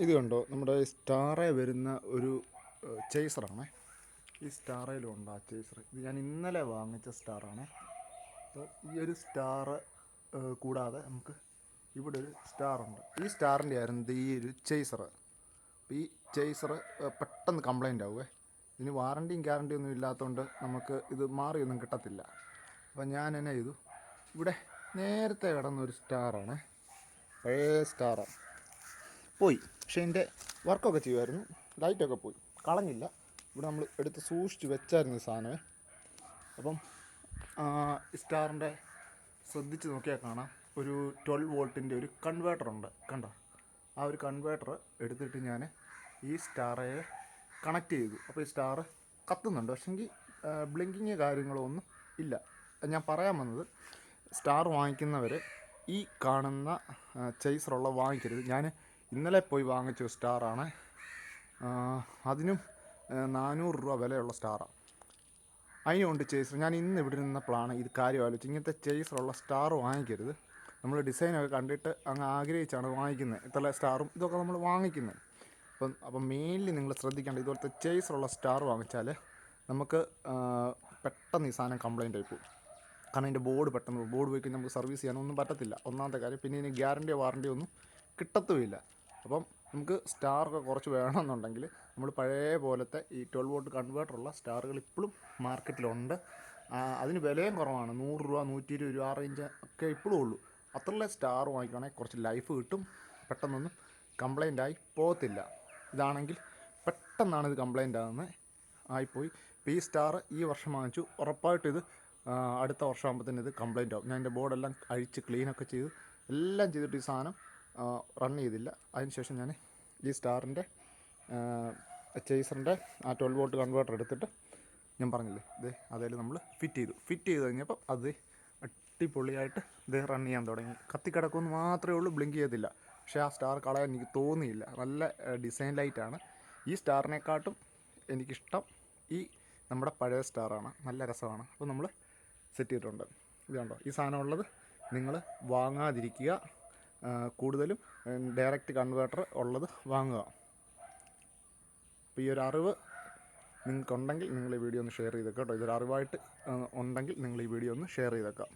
ഇത് കണ്ടോ? നമ്മുടെ സ്റ്റാറേ വരുന്ന ഒരു ചേസറാണേ ഈ സ്റ്റാറയിലുണ്ട് ആ ചേസർ ഇത് ഞാൻ ഇന്നലെ വാങ്ങിച്ച സ്റ്റാറാണേ. അപ്പോൾ ഈ ഒരു സ്റ്റാർ കൂടാതെ നമുക്ക് ഇവിടെ ഒരു സ്റ്റാറുണ്ട്. ഈ സ്റ്റാറിന്റെ ആയിരുന്നു ഈ ഒരു ചേസർ അപ്പോൾ ഈ ചേസർ പെട്ടെന്ന് കംപ്ലൈന്റ് ആവുമേ ഇതിന് വാറണ്ടിയും ഗ്യാരണ്ടിയും ഒന്നും ഇല്ലാത്തതുകൊണ്ട് നമുക്ക് ഇത് മാറിയൊന്നും കിട്ടത്തില്ല. അപ്പോൾ ഞാൻ എന്നെ ചെയ്തു? ഇവിടെ നേരത്തെ കിടന്നൊരു സ്റ്റാറാണ്. പഴയ സ്റ്റാറാണ് പോയി. പക്ഷേ വർക്കൊക്കെ ചെയ്യുമായിരുന്നു. ലൈറ്റൊക്കെ പോയി. കളഞ്ഞില്ല. ഇവിടെ നമ്മൾ എടുത്ത് സൂക്ഷിച്ച് വെച്ചായിരുന്നു ഈ സാധനമേ. അപ്പം സ്റ്റാറിന്റെ ശ്രദ്ധിച്ച് നോക്കിയാൽ കാണാം. ഒരു ട്വൽവ് വോൾട്ടിന്റെ ഒരു കൺവേർട്ടർ ഉണ്ട്. കണ്ടോ? ആ ഒരു കൺവേർട്ടർ എടുത്തിട്ട് ഞാൻ ഈ സ്റ്റാറെ കണക്ട് ചെയ്തു. അപ്പോൾ ഈ സ്റ്റാർ കത്തുന്നുണ്ട്. പക്ഷെങ്കിൽ ബ്ലിങ്കിങ് കാര്യങ്ങളൊന്നും ഇല്ല. ഞാൻ പറയാൻ വന്നത് സ്റ്റാർ വാങ്ങിക്കുന്നവർ ഈ കാണുന്ന ചേസറുള്ള വാങ്ങിക്കരുത്. ഞാൻ ഇന്നലെ പോയി വാങ്ങിച്ച സ്റ്റാറാണ്. അതിനും നാനൂറ് രൂപ വിലയുള്ള സ്റ്റാറാണ് അതിനുകൊണ്ട് ചേസർ ഞാൻ ഇന്ന് ഇവിടെ നിന്നപ്പോഴാണ് ഇത് കാര്യം ആലോചിച്ച് ഇങ്ങനത്തെ ചേസറുള്ള സ്റ്റാർ വാങ്ങിക്കരുത്. നമ്മൾ ഡിസൈനൊക്കെ കണ്ടിട്ട് അങ്ങ് ആഗ്രഹിച്ചാണ് വാങ്ങിക്കുന്നത് ഇത്ര സ്റ്റാറും ഇതൊക്കെ നമ്മൾ വാങ്ങിക്കുന്നത് അപ്പം അപ്പം മെയിൻലി നിങ്ങൾ ശ്രദ്ധിക്കേണ്ട ഇതുപോലത്തെ ചേസറുള്ള സ്റ്റാർ വാങ്ങിച്ചാൽ നമുക്ക് പെട്ടെന്ന് ഈ സാധനം കംപ്ലൈന്റ് ആയി പോകും. കാരണം അതിന്റെ ബോർഡ് പെട്ടെന്ന് ബോർഡ് പോയി കഴിഞ്ഞാൽ നമുക്ക് സർവീസ് ചെയ്യാനൊന്നും പറ്റത്തില്ല. ഒന്നാമത്തെ കാര്യം പിന്നെ ഇതിന് ഗ്യാരണ്ടിയോ വാറണ്ടിയോ ഒന്നും കിട്ടത്തുമില്ല. അപ്പം നമുക്ക് സ്റ്റാറൊക്കെ കുറച്ച് വേണമെന്നുണ്ടെങ്കിൽ നമ്മൾ പഴയ പോലത്തെ ഈ ട്വൽവ് വോട്ട് കൺവേർട്ടറുള്ള സ്റ്റാറുകൾ ഇപ്പോഴും മാർക്കറ്റിലുണ്ട്. അതിന് വിലയും കുറവാണ്. നൂറ് രൂപ നൂറ്റി ഇരുപത് രൂപ ആ റേഞ്ച് ഒക്കെ ഇപ്പോഴും ഉള്ളൂ. അത്രയുള്ള സ്റ്റാർ വാങ്ങിക്കുകയാണെങ്കിൽ കുറച്ച് ലൈഫ് കിട്ടും. പെട്ടെന്നൊന്നും കംപ്ലൈന്റ് ആയി പോകത്തില്ല. ഇതാണെങ്കിൽ പെട്ടെന്നാണ് ഇത് കംപ്ലൈന്റ് ആകുന്നത്. ആയിപ്പോയി. ഇപ്പോൾ ഈ സ്റ്റാർ ഈ വർഷം വാങ്ങിച്ചു. ഉറപ്പായിട്ട് ഇത് അടുത്ത വർഷമാകുമ്പോൾ തന്നെ ഇത് കംപ്ലൈന്റ് ആവും. ഞാൻ എന്റെ ബോർഡെല്ലാം അഴിച്ച് ക്ലീനൊക്കെ ചെയ്ത് എല്ലാം ചെയ്തിട്ട് ഈ സാധനം റൺ ചെയ്തില്ല. അതിനുശേഷം ഞാൻ ഈ സ്റ്റാറിന്റെ ചേസറിന്റെ ആ ട്വൽവ് വോൾട്ട് കൺവേർട്ടർ എടുത്തിട്ട് ഞാൻ പറഞ്ഞില്ലേ ഇത് അതായത് നമ്മൾ ഫിറ്റ് ചെയ്തു. ഫിറ്റ് ചെയ്ത് കഴിഞ്ഞപ്പോൾ അത് അടിപൊളിയായിട്ട് ഇത് റൺ ചെയ്യാൻ തുടങ്ങി. കത്തിക്കിടക്കുമെന്ന് മാത്രമേ ഉള്ളൂ ബ്ലിങ്ക് ചെയ്തില്ല പക്ഷേ ആ സ്റ്റാർ കളയാൻ എനിക്ക് തോന്നിയില്ല. നല്ല ഡിസൈൻ ലൈറ്റാണ് ഈ സ്റ്റാറിനെക്കാട്ടും എനിക്കിഷ്ടം ഈ നമ്മുടെ പഴയ സ്റ്റാറാണ് നല്ല രസമാണ്. അപ്പോൾ നമ്മൾ സെറ്റ് ചെയ്തിട്ടുണ്ട്. ഇത് കണ്ടോ? ഈ സാധനം ഉള്ളത് നിങ്ങൾ വാങ്ങാതിരിക്കുക. കൂടുതലും ഡയറക്റ്റ് കൺവേർട്ടർ ഉള്ളത് വാങ്ങുക. അപ്പോൾ ഈ ഒരു അറിവ് നിങ്ങൾക്കുണ്ടെങ്കിൽ നിങ്ങൾ ഈ വീഡിയോ ഒന്ന് ഷെയർ ചെയ്തേക്കാം കേട്ടോ. ഇതൊരു അറിവായിട്ട് ഉണ്ടെങ്കിൽ നിങ്ങൾ ഈ വീഡിയോ ഒന്ന് ഷെയർ ചെയ്തേക്കാം.